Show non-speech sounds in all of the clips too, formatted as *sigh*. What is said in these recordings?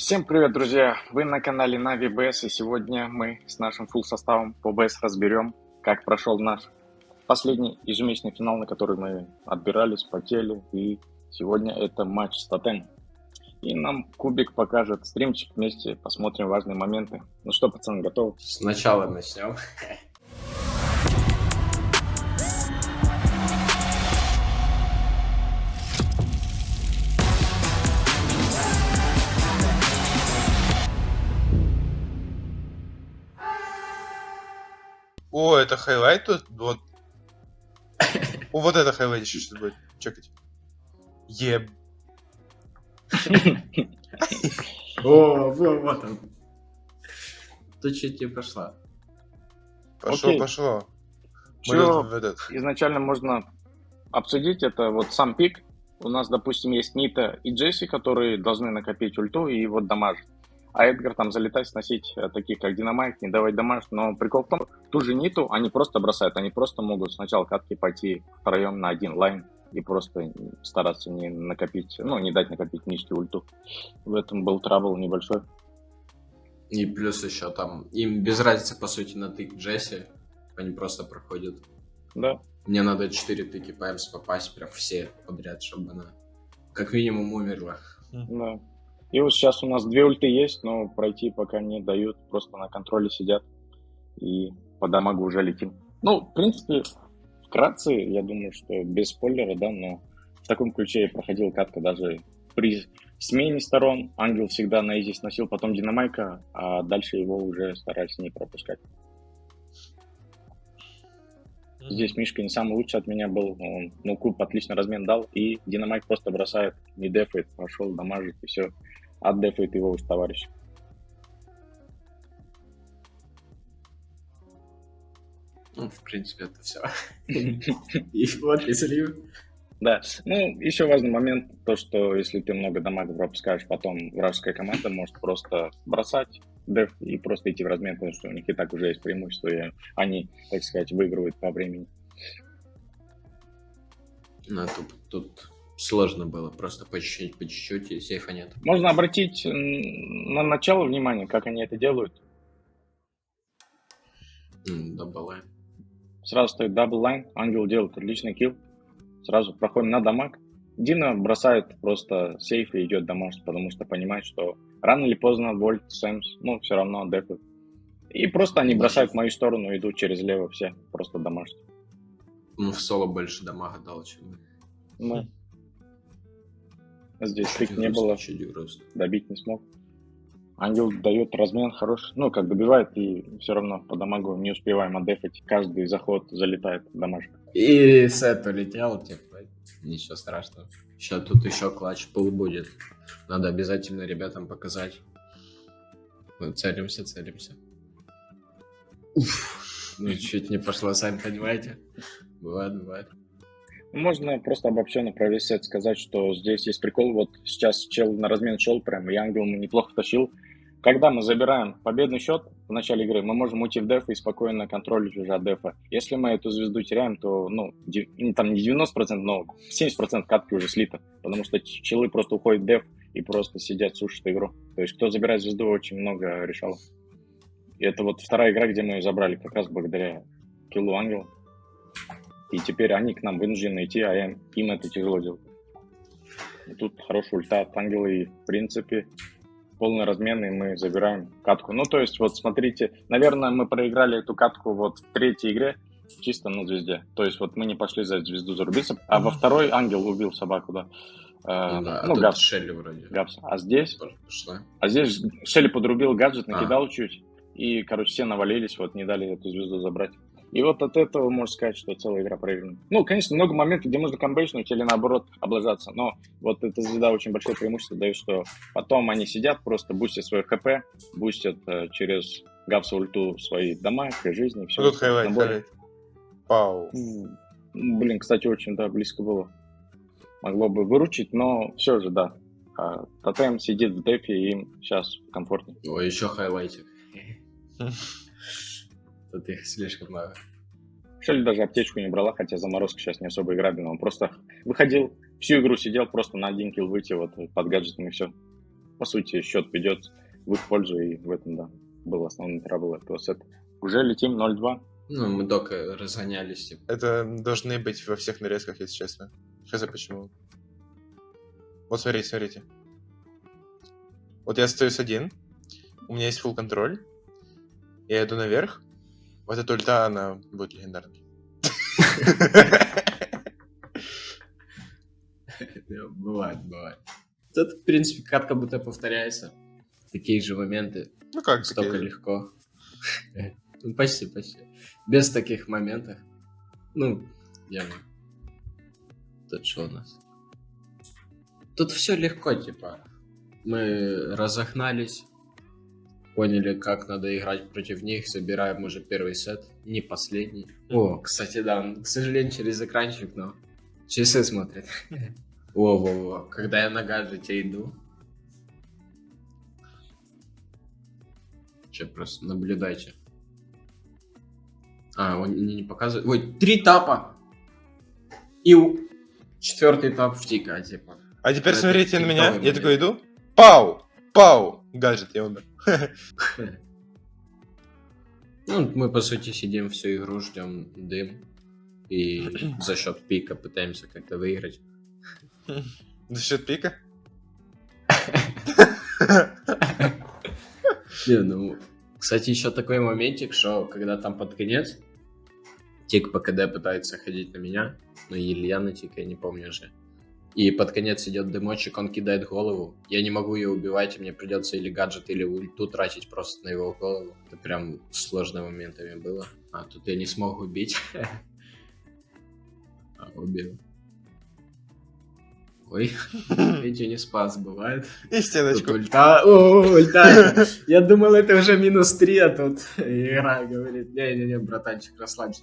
Всем привет, друзья! Вы на канале Navi BS, и сегодня мы с нашим full составом по BS разберем, как прошел наш последний ежемесячный финал, на который мы отбирались, потели, и сегодня это матч с Тотем. И нам Кубик покажет стримчик вместе, посмотрим важные моменты. Ну что, пацаны, готовы? Сначала начнем. *laughs* О, это хайлайт тут? Вот. О, вот это хайлайт еще сейчас будет. Чекать. Еб. О, вот, он. Тут чуть не пошла. Пошло, пошло. Этот. изначально можно обсудить, это вот сам пик. У нас, допустим, есть Нита и Джесси, которые должны накопить ульту и вот дамажить. А Эдгар там залетать, сносить э, таких, как Динамайк, не давать дамаж. Но прикол в том, ту же Ниту они просто бросают. Они просто могут сначала катки пойти втроем на один лайн и просто стараться не накопить, ну, не дать накопить низкую ульту. В этом был трабл небольшой. И плюс еще там, им без разницы, по сути, на тык Джесси. Они просто проходят. Да, Мне надо 4 тыки по Эмс попасть, прям все подряд, чтобы она как минимум умерла. Да. И вот сейчас у нас две ульты есть, но пройти пока не дают. Просто на контроле сидят. И по дамагу уже летим. Ну, в принципе, вкратце, я думаю, что без спойлера, да, но в таком ключе и проходил катка даже при смене сторон. Ангел всегда на изи сносил, потом Динамайка, а дальше его уже старались не пропускать. Здесь Мишка не самый лучший от меня был. Он, ну, куб отлично размен дал, и Динамайк просто бросает, не дефает, пошел дамажит, и все. Отдефает его уж товарищ. Ну, в принципе, это все. *laughs* И вот и слив. Да. Ну, еще важный момент, то, что если ты много дамага пропускаешь, потом вражеская команда может просто бросать деф и просто идти в размен, потому что у них и так уже есть преимущество, и они, так сказать, выигрывают по времени. Ну, тут, тут сложно было, просто по чуть-чуть, по чуть-чуть, и сейфа нет. Можно обратить на начало внимание, как они это делают. М, Дабл Сразу стоит дабл лайн, ангел делает отличный килл. Сразу проходим на дамаг. Дина бросает просто сейф и идет дамаж, потому что понимает, что рано или поздно Вольт, Сэмс, ну, все равно дефают. И просто они бросают в мою сторону, идут через лево все, просто дамаж. Ну, в соло больше дамага дал, чем... Ну, здесь тык не было, добить не смог. Ангел дает размен хороший, ну, как добивает, и все равно по дамагу не успеваем отдефать. Каждый заход залетает в дамаж. И сет улетел, типа, ничего страшного. Сейчас тут еще клатч пул будет. Надо обязательно ребятам показать. Мы целимся, целимся. Уф, ну чуть не пошло, сами понимаете. Бывает, бывает. Можно просто обобщенно про весь сет сказать, что здесь есть прикол. Вот сейчас чел на размен шел прям, и ангел неплохо тащил. Когда мы забираем победный счет в начале игры, мы можем уйти в деф и спокойно контролить уже от дефа. Если мы эту звезду теряем, то, ну, ну, там не 90%, но 70% катки уже слито, потому что челы просто уходят в деф и просто сидят, сушат игру. То есть кто забирает звезду, очень много решал. И это вот вторая игра, где мы ее забрали, как раз благодаря киллу ангела. И теперь они к нам вынуждены идти, а им, им это тяжело делать. И тут хорошая ульта от ангела, и в принципе полный размен, и мы забираем катку. Ну, то есть, вот смотрите, наверное, мы проиграли эту катку вот в третьей игре чисто на звезде. То есть, вот мы не пошли за звезду зарубиться, а во второй ангел убил собаку, да. Э, Ну да, а ну, тут Гапс, Шелли вроде. Гапс. А здесь, пошла. а здесь Шелли подрубил гаджет, А. накидал чуть, и, короче, все навалились, вот не дали эту звезду забрать. И вот от этого можно сказать, что целая игра проиграна. Ну, конечно, много моментов, где можно камбэчнуть или наоборот облажаться, но вот эта звезда очень большое преимущество дает, что потом они сидят, просто бустят свое хп, бустят э, через гапса ульту свои дома, при жизни, все. Вот тут хайлайт, хайлайт. Пау. Блин, кстати, очень, да, близко было. Могло бы выручить, но все же, да. А, Тотем сидит в дефе, и им сейчас комфортнее. Ой, еще хайлайтик. *laughs* Тут их слишком много. Шелли даже аптечку не брала, хотя заморозка сейчас не особо играбельна. Он просто выходил, всю игру сидел, просто на один килл выйти вот под гаджетом и все. по сути, счет ведет в их пользу, и в этом, да, был основной трабл этого сета. Уже летим 0-2. Ну, мы только разгонялись, типа. Это должны быть во всех нарезках, если честно. Хз почему. Вот смотрите, смотрите. Вот я остаюсь один, у меня есть full контроль, я иду наверх, вот эта ульта, она будет легендарной. Да, Бывает, бывает. Тут, в принципе, катка будто повторяется. Такие же моменты, Ну как, столько легко. Ну, почти, почти. Без таких моментов. Ну, я... Тут что у нас? Тут все легко, типа. Мы разогнались, поняли, как надо играть против них, собираем уже первый сет, не последний. О, кстати, да, он, к сожалению, через экранчик, но часы смотрит. *laughs* Во-во-во, когда я на гаджете иду, Сейчас просто наблюдайте. А, он не, не показывает. Ой, три тапа! И у- четвертый тап втика, типа. А теперь смотрите на меня, я такой иду, пау, пау, гаджет, я умер. Ну, мы, по сути, сидим всю игру, ждем дым. И *clears throat* за счет пика пытаемся как-то выиграть. За счет пика? Не, ну, кстати, еще такой моментик, что когда там под конец, тик по КД пытается ходить на меня, ну или я на тик, я не помню уже. И под конец идет дымочек, он кидает голову. Я не могу ее убивать, и мне придется или гаджет, или ульту тратить просто на его голову. Это прям сложно моментами было. А, тут я не смог убить. *laughs* А, убил. Ой, *laughs* эти не спас, бывает. И Тут стеночку. ульта. О, ульта. Я думал, это уже минус 3, а тут *laughs* игра говорит, не-не-не, братанчик, расслабься.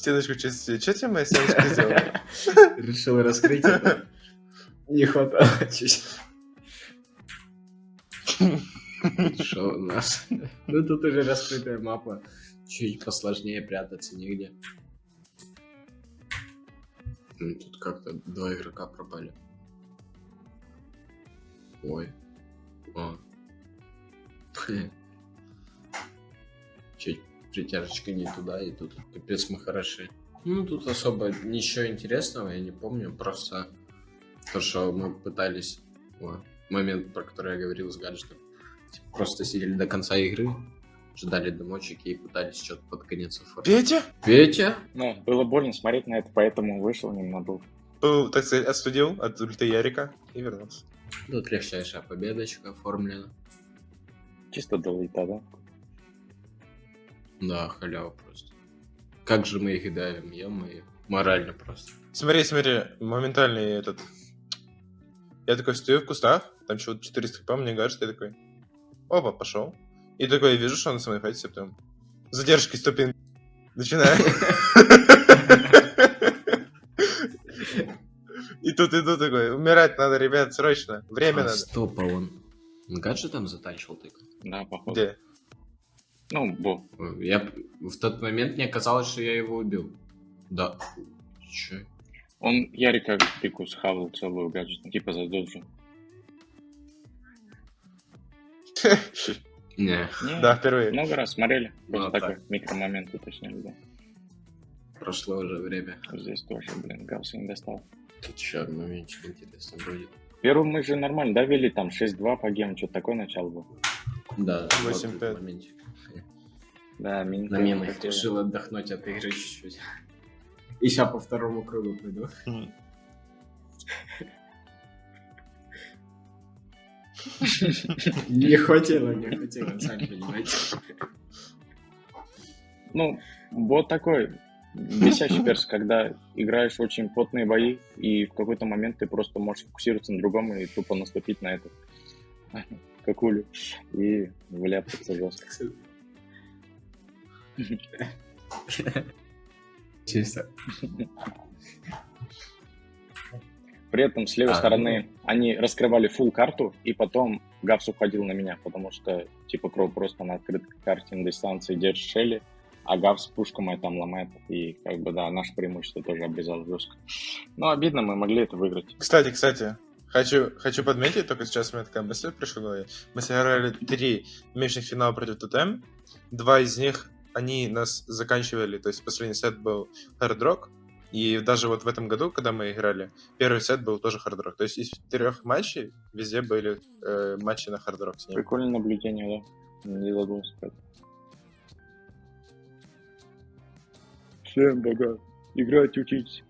Стеночку чистить. Что тебе моя стеночка сделала? *laughs* Решил раскрыть. Не хватало чуть. Что у нас? Ну тут уже раскрытая мапа. Чуть посложнее прятаться нигде. Ну, Тут как-то два игрока пропали. Ой. О. *laughs* Чуть притяжечка не туда, и тут капец мы хороши. Ну, тут особо ничего интересного, я не помню. Просто то, что мы пытались... О, момент, про который я говорил с гаджетом. Типа, Просто сидели до конца игры, ждали дымочек и пытались что-то под конец оформить. Петя? Петя? Ну, было больно смотреть на это, поэтому вышел немного. Был, так сказать, отстудил от ульты Ярика и вернулся. Тут легчайшая победочка оформлена. Чисто до лейта, да? Да, халява просто. Как же мы их давим, ё-моё. Морально просто. Смотри, смотри, моментальный этот... Я такой стою в кустах, там чего-то 400 хп, мне гаджет, я такой... Опа, пошел. И такой, я вижу, что он со мной файтится, потом... Задержки, стопин. Начинаю. *laughs* И тут иду такой, умирать надо, ребят, срочно. Время а, надо. стоп, а он... гаджетом затачивал тык? Да, походу. Где? Ну, бо. Я в тот момент мне казалось, что я его убил. Да. Че? Он Ярика пику схавал целую гаджет, типа задолжил. *laughs* Не, Не, Да, впервые. Много раз смотрели. Просто Ну, такой микромомент уточнили, да. прошло уже время. Здесь тоже, блин, Галса не достал. Тут еще моментик интересно будет. Первым мы же нормально, да, вели там 6-2 по гему, что-то такое начало было. Да, вот 8-5. Этот. Да, мин. На минах решил отдохнуть от игры чуть-чуть. И сейчас по второму кругу приду. Хм. Не хватило, не хватило, сами понимаете. Ну, вот такой висящий перс, когда играешь очень потные бои, и в какой-то момент ты просто можешь фокусироваться на другом и тупо наступить на эту какулю и вляпаться жестко. Чисто. При этом с левой А, стороны они раскрывали full карту, и потом Гавс уходил на меня, потому что типа Кроу просто на открытой карте на дистанции держит Шелли, а Гавс пушку мою там ломает, и как бы да, наше преимущество тоже обрезал жестко. Но обидно, мы могли это выиграть. Кстати, кстати, Хочу, хочу подметить, только сейчас у меня такая мысль пришла в голове. Мы сыграли три меньших финала против ТТМ. Два из них, они нас заканчивали, то есть последний сет был Hard Rock. И даже вот в этом году, когда мы играли, первый сет был тоже Hard Rock. То есть из трех матчей везде были э, матчи на Hard Rock с ним. Прикольное наблюдение, да. Не задумался про это. Всем пока. Играть, учитесь.